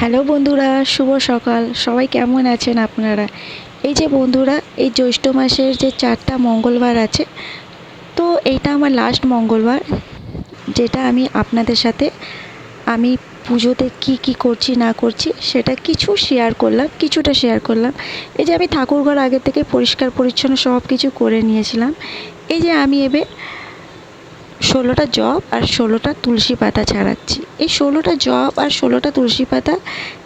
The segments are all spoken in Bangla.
হ্যালো বন্ধুরা, শুভ সকাল। সবাই কেমন আছেন আপনারা? এই যে বন্ধুরা, এই জ্যৈষ্ঠ মাসের যে চারটা মঙ্গলবার আছে, তো এইটা আমার লাস্ট মঙ্গলবার, যেটা আমি আপনাদের সাথে আমি পুজোতে কি কি করছি, না করছি, সেটা কিছু শেয়ার করলাম, কিছুটা শেয়ার করলাম। এই যে আমি ঠাকুরঘর আগে থেকে পরিষ্কার পরিচ্ছন্ন সব কিছু করে নিয়েছিলাম। এই যে আমি এবার ষোলোটা জব আর ষোলোটা তুলসী পাতা ছাড়াচ্ছি। এই ষোলোটা জব আর ষোলোটা তুলসী পাতা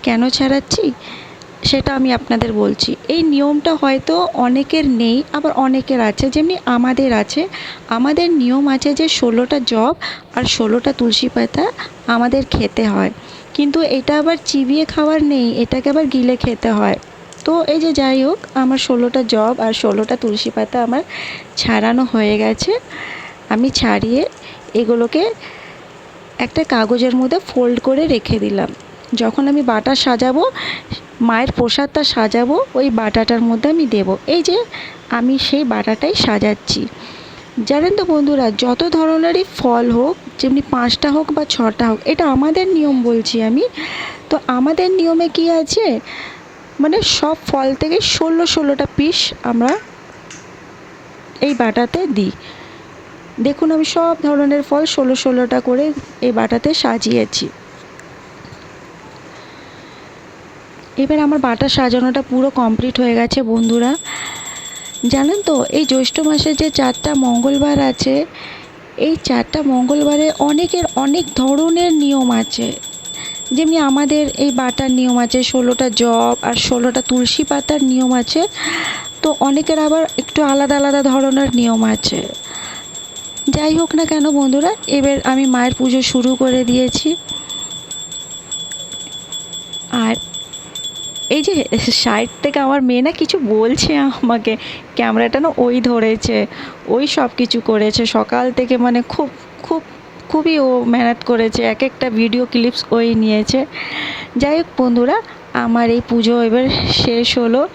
কেন ছাড়াচ্ছি? সেটা আমি আপনাদের বলছি। এই নিয়মটা হয়তো অনেকের নেই, আবার অনেকের আছে, যেমনি আমাদের আছে। আমাদের নিয়ম আছে যে ষোলোটা জব আর ষোলোটা তুলসী পাতা আমাদের খেতে হয়। কিন্তু এটা আবার চিবিয়ে খাওয়ার নেই, এটাকে আবার গিলে খেতে হয়। তো এই যে যাই হোক, আমার ষোলোটা জব আর ষোলোটা তুলসী পাতা আমার ছাড়ানো হয়ে গেছে। আমি ছাড়িয়ে এগুলোকে একটা কাগজের মধ্যে ফোল্ড করে রেখে দিলাম। যখন আমি বাটা সাজাবো, মায়ের প্রসাদটা সাজাবো, ওই বাটাটার মধ্যে আমি দেব। এই যে আমি সেই বাটাটাই সাজাচ্ছি। জানেন তো বন্ধুরা, যত ধরনেরই ফল হোক, যেমনি পাঁচটা হোক বা ছটা হোক, এটা আমাদের নিয়ম বলছি আমি। তো আমাদের নিয়মে কি আছে? মানে সব ফল থেকে ষোলো ষোলোটা পিস আমরা এই বাটাতে দিই। দেখুন, আমি সব ধরনের ফল ষোলো ষোলোটা করে এই বাটাতে সাজিয়েছি। এবার আমার বাটা সাজানোটা পুরো কমপ্লিট হয়ে গেছে, বন্ধুরা। জানেন তো, এই জ্যৈষ্ঠ মাসে যে চারটা মঙ্গলবার আছে, এই চারটা মঙ্গলবারে অনেকের অনেক ধরনের নিয়ম আছে। যেমনি আমাদের এই বাটার নিয়ম আছে, ষোলোটা জব আর ষোলোটা তুলসী পাতার নিয়ম আছে, তো অনেকের আবার একটু আলাদা আলাদা ধরনের নিয়ম আছে। যাই হোক না কেন বন্ধুরা, এবার আমি মায়ের পুজো শুরু করে দিয়েছি। আর এই যে সাইড থেকে আমার মেয়ে না কিছু বলছে আমাকে, ক্যামেরাটা না ওই ধরেছে, ওই সব কিছু করেছে। সকাল থেকে মানে খুব খুব, খুবই ও মেহনত করেছে, এক একটা ভিডিও ক্লিপস ওই নিয়েছে। যাই হোক বন্ধুরা, আমার এই পুজো এবার শেষ হলো।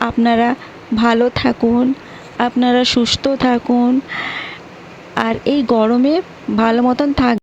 আপনারা ভালো থাকুন, আপনারা সুস্থ থাকুন। আর এই গরমে ভালো মতন থাক